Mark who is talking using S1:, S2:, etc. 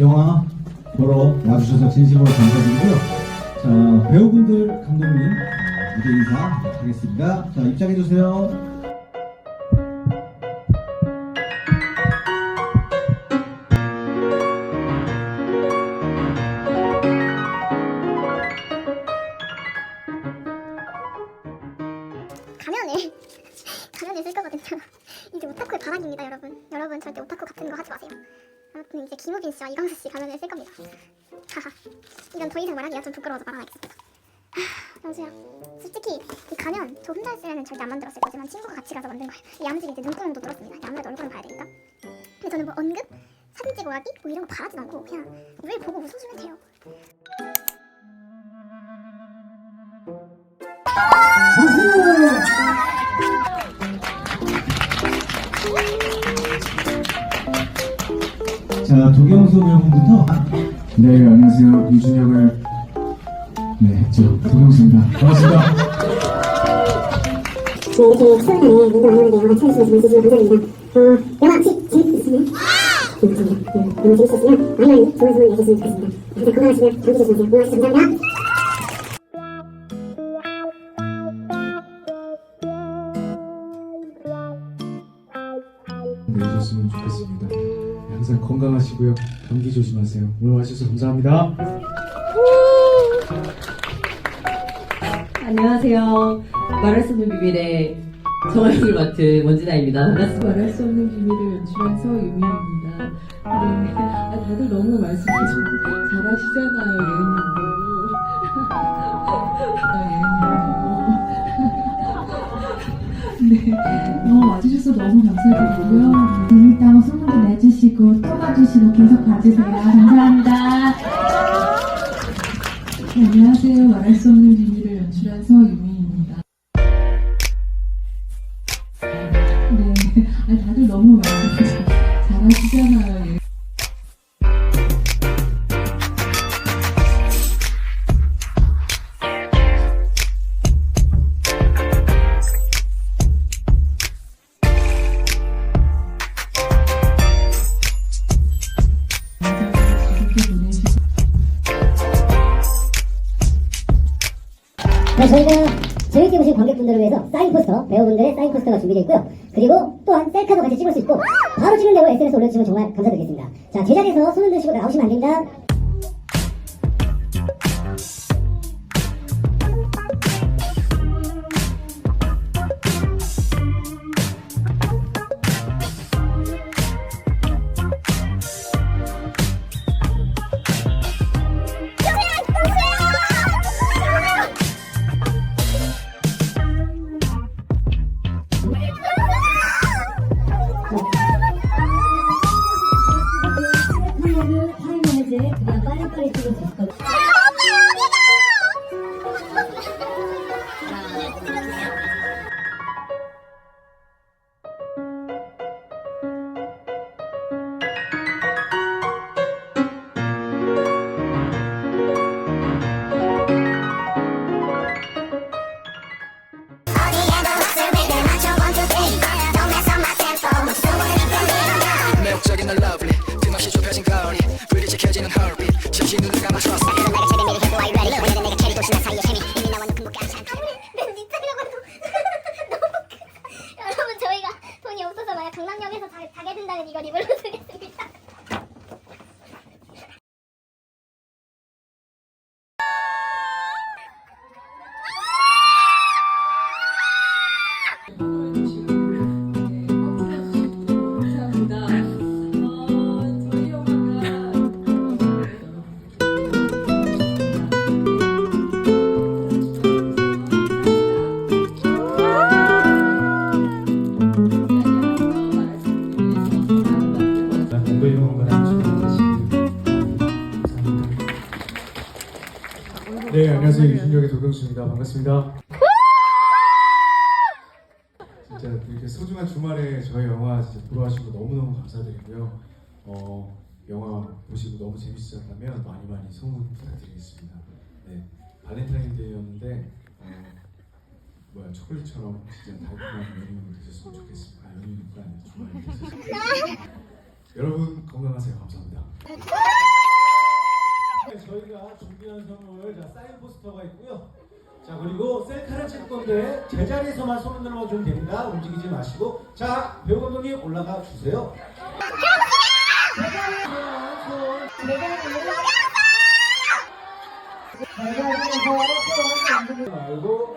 S1: 영화 보러 와주셔서 진심으로 감사드리고요. 자, 배우분들, 감독님, 무대 인사 하겠습니다. 자, 입장해주세요.
S2: 가면을 가면을 쓸 거거든요. 이제 오타쿠의 바람입니다, 여러분. 여러분 절대 오타쿠 같은 거 하지 마세요. 아무튼 이제 김우빈 씨와 이광수 씨 가면을 쓸 겁니다. 하하. 이건 더 이상 말하기가 좀 부끄러워서 말아야겠습니다. 하, 영수야, 솔직히 이 가면 저 혼자 했으면 절대 안 만들었을 거지만 친구가 같이 가서 만든 거예요. 이 야무지게 이제 눈구멍도 뚫었습니다. 아무래도 얼굴은 봐야 되니까. 근데 저는 뭐 언급, 사진 찍어 가기 뭐 이런 거 바라진 않고 그냥 늘 보고 웃어주면 돼요.
S1: 자, 도경수 배우분부터. 네, 안녕하세요. 이준혁을 네, 했죠. 도경수입니다. 반갑습니다.
S3: 네, 이렇게 수요일에 민도 만나는데 영화 찾으시면서 진심으로 감사드립니다. 어, 영화 혹시? 네, 감사합니다. 네, 너무 재밌었으면 많이 많이 좋은 소문 내주시면 좋겠습니다. 항상 건강하시고요. 감기 조심하세요. 고맙습니다. 감사합니다.
S1: 내주셨으면 좋겠습니다. 네, 항상 건강하시고요. 감기 조심하세요. 오늘 와주셔서 감사합니다.
S4: 안녕하세요. 말할 수 없는 비밀의 정화역을 맡은 원진아입니다. 반갑습니다.
S5: 말할 수 없는 비밀을 연출한 서유미입니다. 네, 아, 다들 너무 말씀해 주고 잘하시잖아요, 예은님도. 아, 예은님도. 네, 어, 와주셔서 너무 감사드리고요. 재밌 또 봐주시고 계속 봐주세요. 감사합니다. 네, 안녕하세요. 말할 수 없는 비밀을 연출한 서유미입니다. 네, 아, 다들 너무 말씀해 잘하시잖아요.
S3: 네, 저희가 재밌게 보신 관객분들을 위해서 사인 포스터, 배우분들의 사인 포스터가 준비되어 있고요. 그리고 또한 셀카도 같이 찍을 수 있고 바로 찍는다고 SNS 에 올려주시면 정말 감사드리겠습니다. 자, 제자리에서 손 흔드시고 나오시면 안 됩니다.
S6: Heartbeat 잠시 눈을 감아 trust
S1: 네, 안녕하세요. 이준혁의 도경수입니다. 반갑습니다. 진짜 이렇게 소중한 주말에 저희 영화 진짜 보러 와주셔서 너무너무 감사드리고요. 어, 영화 보시고 너무 재밌으셨다면 많이 많이 소문 부탁드리겠습니다. 네, 발렌타인데이였는데 어, 뭐야 초콜릿처럼 진짜 달콤한 연인이 되셨으면 좋겠습니다. 아, 연인이가 아니라 주말이 되셨으면 여러분 건강하세요. 감사합니다.
S7: 네, 저희가 준비한 선물 자 사인 포스터가 있고요. 자 그리고 셀카를 찍을 건데 제자리에서만 손을 들어주면 됩니다. 움직이지 마시고 자 배우 감독님 올라가 주세요. 말고